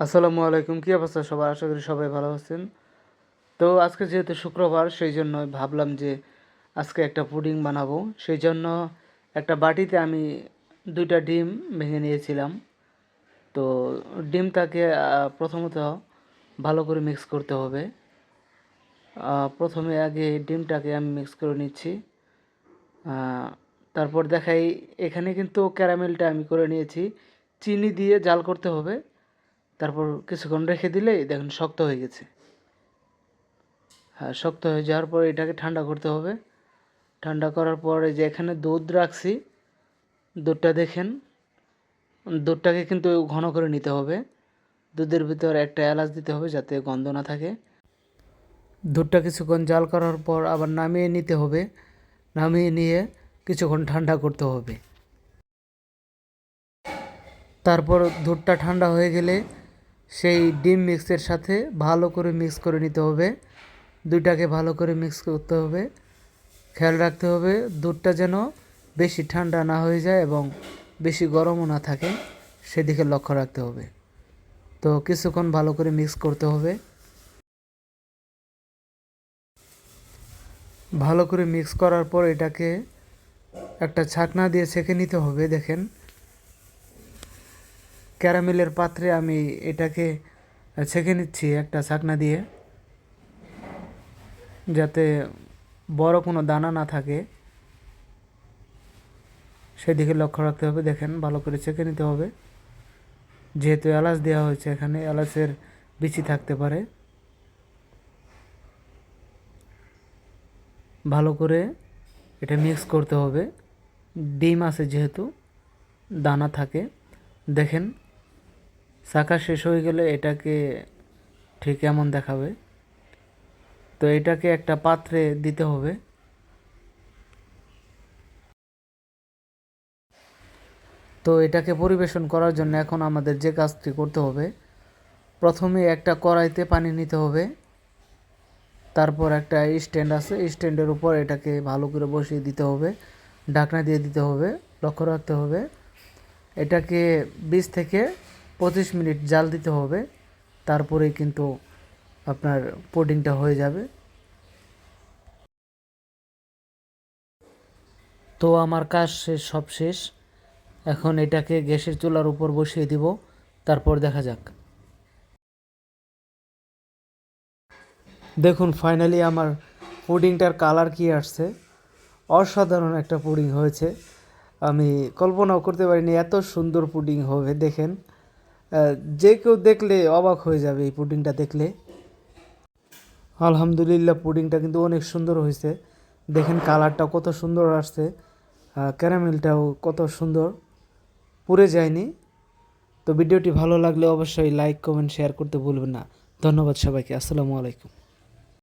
আসসালামু আলাইকুম। কী অবস্থা সবার? আশা করি সবাই ভালো আছেন। তো আজকে যেহেতু শুক্রবার সেই জন্য ভাবলাম যে আজকে একটা পুডিং বানাবো। সেই জন্য একটা বাটিতে আমি দুইটা ডিম ভেঙে নিয়েছিলাম। তো ডিমটাকে প্রথমত ভালো করে মিক্স করতে হবে। প্রথমে আগে ডিমটাকে আমি মিক্স করে নিচ্ছি। তারপর দেখাই, এখানে কিন্তু ক্যারামেলটা আমি করে নিয়েছি। চিনি দিয়ে জাল করতে হবে। তারপর কিছুক্ষণ রেখে দিলেই দেখুন শক্ত হয়ে গেছে। হ্যাঁ শক্ত হয়ে যাওয়ার পর এটাকে ঠান্ডা করতে হবে। ঠান্ডা করার পরে যে এখানে দুধ রাখছি, দুধটা দেখেন, দুধটাকে কিন্তু ঘন করে নিতে হবে। দুধের ভিতর একটা এলাচ দিতে হবে যাতে গন্ধ না থাকে। দুধটা কিছুক্ষণ জাল করার পর আবার নামিয়ে নিতে হবে। নামিয়ে নিয়ে কিছুক্ষণ ঠান্ডা করতে হবে। তারপর দুধটা ঠান্ডা হয়ে গেলে সেই ডিম মিক্সের সাথে ভালো করে মিক্স করে নিতে হবে। দুইটাকে ভালো করে মিক্স করতে হবে। খেয়াল রাখতে হবে, দুধটা যেন বেশি ঠান্ডা না হয়ে যায় এবং বেশি গরমও না থাকে, সেদিকে লক্ষ্য রাখতে হবে। তো কিছুক্ষণ ভালো করে মিক্স করতে হবে। ভালো করে মিক্স করার পর এটাকে একটা ছাকনা দিয়ে ছেঁকে নিতে হবে, দেখেন। ক্যারামেলের পাত্রে আমি এটাকে ছেঁকে নিচ্ছি একটা ছাকনা দিয়ে, যাতে বড় কোনো দানা না থাকে। সেদিকে লক্ষ্য রাখতে হবে, দেখেন ভালো করে ছেঁকে নিতে হবে। যেহেতু এলাচ দেওয়া হয়েছে এখানে, এলাচের বিচি থাকতে পারে। ভালো করে এটা মিক্স করতে হবে। ডিম আছে যেহেতু, দানা থাকে। দেখেন শাখা শেষ হয়ে গেলে এটাকে ঠিক এমন দেখাবে। তো এটাকে একটা পাত্রে দিতে হবে। তো এটাকে পরিবেশন করার জন্য এখন আমাদের যে কাজটি করতে হবে, প্রথমে একটা কড়াইতে পানি নিতে হবে। তারপর একটা স্ট্যান্ড আছে, স্ট্যান্ডের উপর এটাকে ভালো করে বসিয়ে দিতে হবে, ঢাকনা দিয়ে দিতে হবে, লক্ষ্য রাখতে হবে। এটাকে বিশ থেকে পঁচিশ মিনিট জাল দিতে হবে তারপরেই কিন্তু আপনার পুডিংটা হয়ে যাবে। তো আমার কাজ শেষ সব শেষ। এখন এটাকে গ্যাসের চুলার উপর বসিয়ে দিব, তারপর দেখা যাক। দেখুন ফাইনালি আমার পুডিংটার কালার কি আসছে। অসাধারণ একটা পুডিং হয়েছে। আমি কল্পনাও করতে পারিনি, এত সুন্দর পুডিং হবে, দেখেন। যে কেউ দেখলে অবাক হয়ে যাবে এই পুডিংটা দেখলে। আলহামদুলিল্লাহ, পুডিংটা কিন্তু অনেক সুন্দর হয়েছে। দেখেন কালারটা কত সুন্দর আসছে ক্যারামেলটাও কত সুন্দর। পুড়ে যায়নি। তো ভিডিওটি ভালো লাগলে অবশ্যই লাইক কমেন্ট শেয়ার করতে ভুলবেন না। ধন্যবাদ সবাইকে। আসসালামু আলাইকুম।